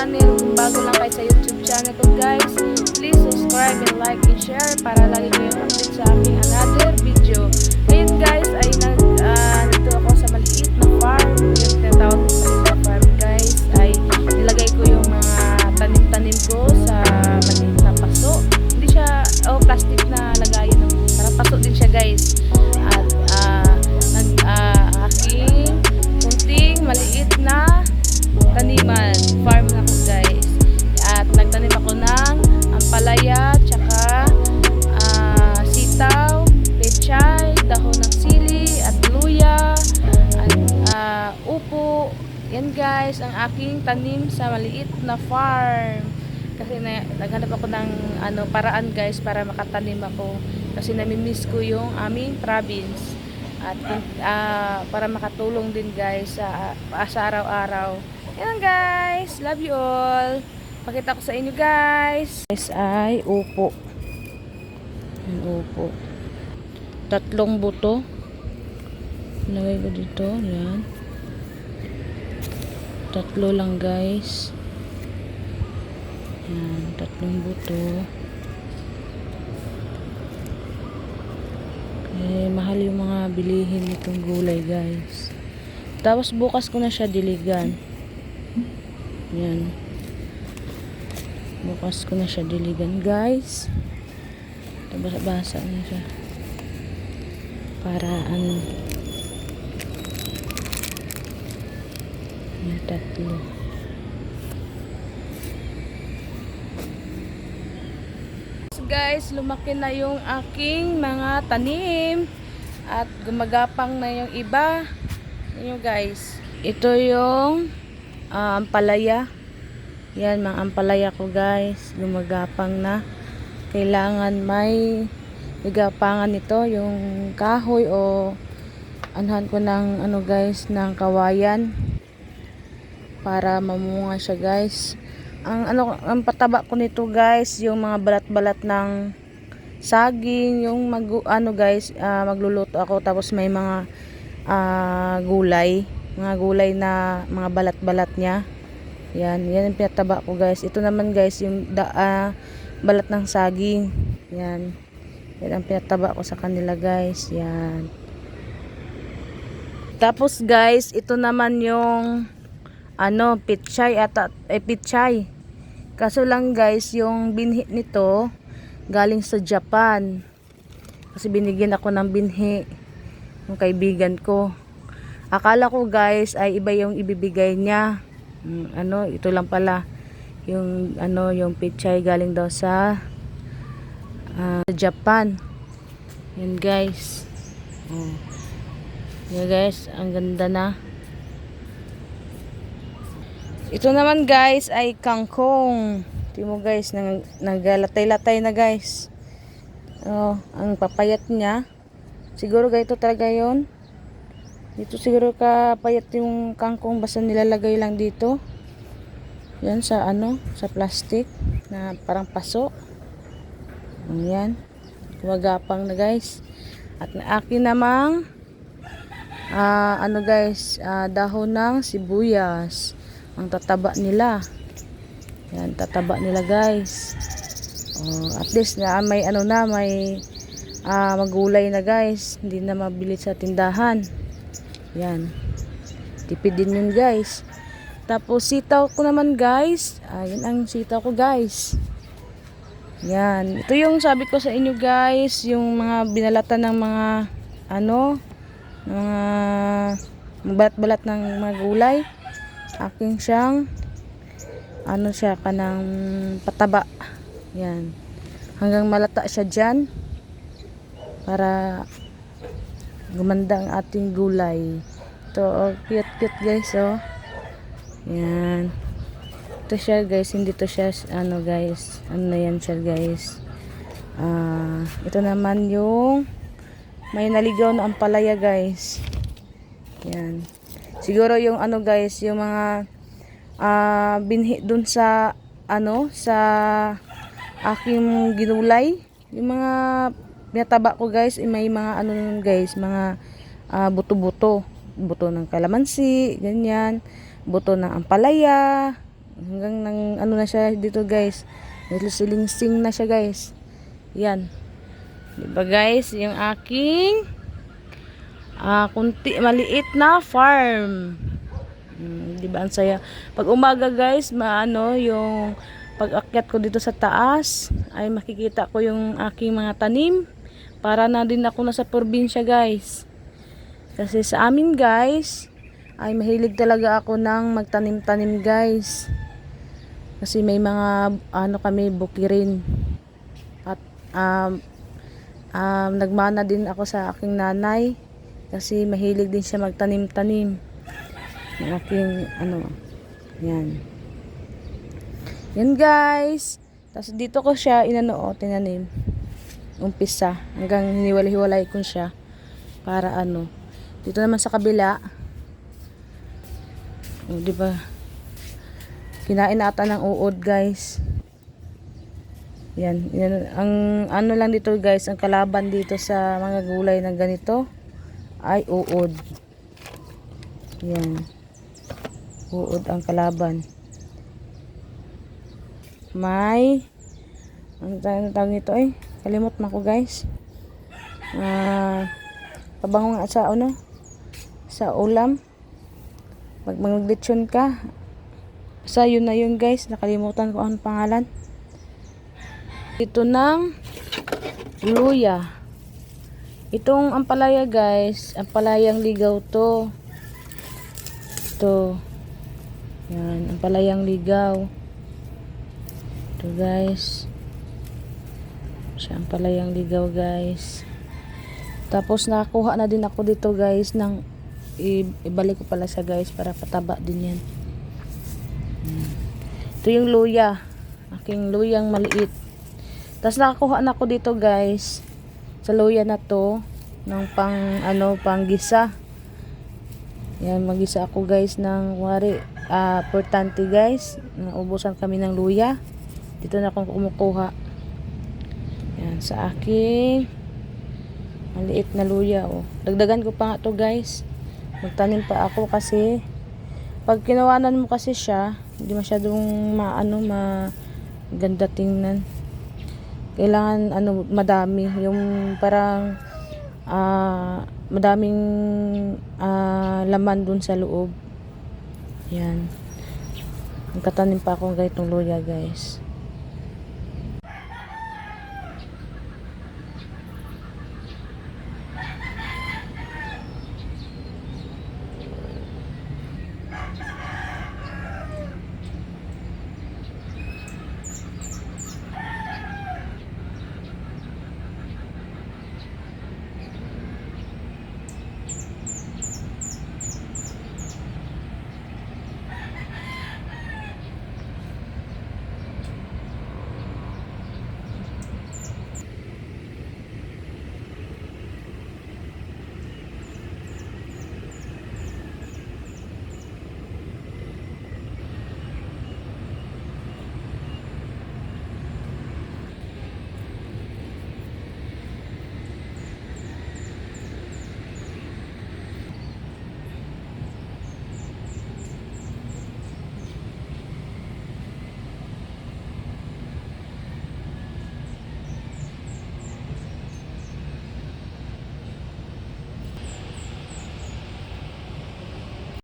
channel. Kung bago lang kayo sa YouTube channel ko guys, please subscribe and like and share para lagi kayong update sa aking another video. Ngayon guys ay nag, ah, nandito ako sa maliit na farm. Yung tinatawag ko farm guys ay nilagay ko yung mga tanim-tanim ko sa maliit na paso. Hindi siya, oh plastic na lagayan. Parang paso din siya guys. At ah, nag, ah, aking maliit na taniman. Farm na ko guys. At nagtanim ako ng ampalaya, tsaka ah, sitaw, pechay, dahon ng sili, at luya, at ah, upo. Yan guys, ang aking tanim sa maliit na farm. Kasi na, naghanap ako ng ano, paraan guys para makatanim ako. Kasi namimiss ko yung aming province. At ah, para makatulong din guys sa, sa araw-araw. Yan guys, love you all. Pakita ko sa inyo guys. Guys ay upo. Upo. Tatlong buto. Lagay ko dito. Yan. Tatlo lang guys. Yan, tatlong buto. Eh, mahal yung mga bilihin nitong gulay guys. Tapos bukas ko na siya diligan. Yan. Bukas ko na siya diligan guys. Basa-basa na siya. Para ano. Yung tatlo. guys, lumaki na yung aking mga tanim at gumagapang na yung iba. Yung guys. Ito yung ah, ampalaya. Yan, mga ampalaya ko guys. Gumagapang na. Kailangan may gagapangan ito. Yung kahoy o anhan ko ng ano guys, ng kawayan. Para mamunga siya guys ang ano ang pataba ko nito guys yung mga balat-balat ng saging yung mag ano guys ah, magluluto ako tapos may mga ah, gulay mga gulay na mga balat-balat niya yan yan ang pinataba ko guys ito naman guys yung da, ah, balat ng saging yan yan ang pinataba ko sa kanila guys yan tapos guys ito naman yung ano, pichay at eh, pichay. Kaso lang guys, yung binhi nito galing sa Japan. Kasi binigyan ako ng binhi ng kaibigan ko. Akala ko guys ay iba yung ibibigay niya. Mm, ano, ito lang pala yung ano, yung pichay galing daw sa ah, Japan. Yan guys. Oh. Yan guys, ang ganda na. Ito naman guys ay kangkong. Tingnan mo guys, nang, naglatay-latay na guys. Oh, ang papayat niya. Siguro ganito talaga yon. Dito siguro kapayat yung kangkong basta nilalagay lang dito. Yan sa ano, sa plastic na parang paso. Ayan. Wagapang na guys. At na akin namang ah, ano guys, ah, dahon ng sibuyas ang tataba nila yan tataba nila guys oh, at least na may ano na may ah, magulay na guys hindi na mabili sa tindahan yan. Tipid din yun guys. Tapos sitaw ko naman guys. Ayun ang sitaw ko guys. Yan. Ito yung sabi ko sa inyo guys. Yung mga binalatan ng mga ano mga balat-balat ng mga gulay. Aking siyang ano siya kanang pataba. Yan. Hanggang malata siya dyan. Para gumanda ang ating gulay. Ito oh, cute cute guys oh. Yan. Ito siya guys hindi to siya ano guys ano na yan siya guys. Ah ito naman yung may naligaw na ampalaya guys. Yan. Siguro yung ano guys, yung mga ah, binhi dun sa ano sa aking ginulay, yung mga binataba ko guys, eh, may mga ano nun guys, mga ah, buto-buto, buto ng kalamansi, ganyan, buto ng ampalaya, Hanggang nang ano na siya dito guys. Silingsing na siya guys. Yan. Diba guys, yung aking ah kunti maliit na farm. Hmm, di ba ang saya? Pag umaga guys, maano yung pag akyat ko dito sa taas ay makikita ko yung aking mga tanim. Para na din ako nasa probinsya guys. Kasi sa amin guys, ay mahilig talaga ako ng magtanim-tanim guys. Kasi may mga ano kami bukirin. At um, um, nagmana din ako sa aking nanay kasi mahilig din siya magtanim-tanim. Yung aking ano, yan. Yan guys. Tapos dito ko siya inano o tinanim. Umpisa hanggang hiniwalay-hiwalay ko siya para ano. Dito naman sa kabila. O, di ba? Kinain ata ng uod, guys. Yan, yan. Ang ano lang dito, guys, ang kalaban dito sa mga gulay na ganito ay uod. Yan. Uod ang kalaban. May tawag tawag nito eh? Kalimot na ko, guys. Ah, pabango nga sa ano? Sa ulam. Pag maglitsyon ka, sa yun na yun guys, nakalimutan ko ang pangalan. Ito ng luya. Itong ampalaya guys, ampalayang ligaw to. Ito. Yan, ampalayang ligaw. Ito guys. Siya ampalayang ligaw guys. Tapos nakakuha na din ako dito guys ng ibalik ko pala sa guys para pataba din yan. Hmm. Ito yung luya. Aking luyang maliit. Tapos nakakuha na ako dito guys sa luya na to ng pang ano pang gisa. Yan magisa ako guys ng wari ah portante guys. Naubusan kami ng luya. Dito na akong kumukuha. Sa aking maliit na luya oh. Dagdagan ko pa nga to guys. Magtanim pa ako kasi pag kinawanan mo kasi siya, hindi masyadong maano ma ganda tingnan. Kailangan ano madami yung parang ah madaming ah, laman dun sa loob. Yan. Magkatanim pa ako ng ganitong luya guys.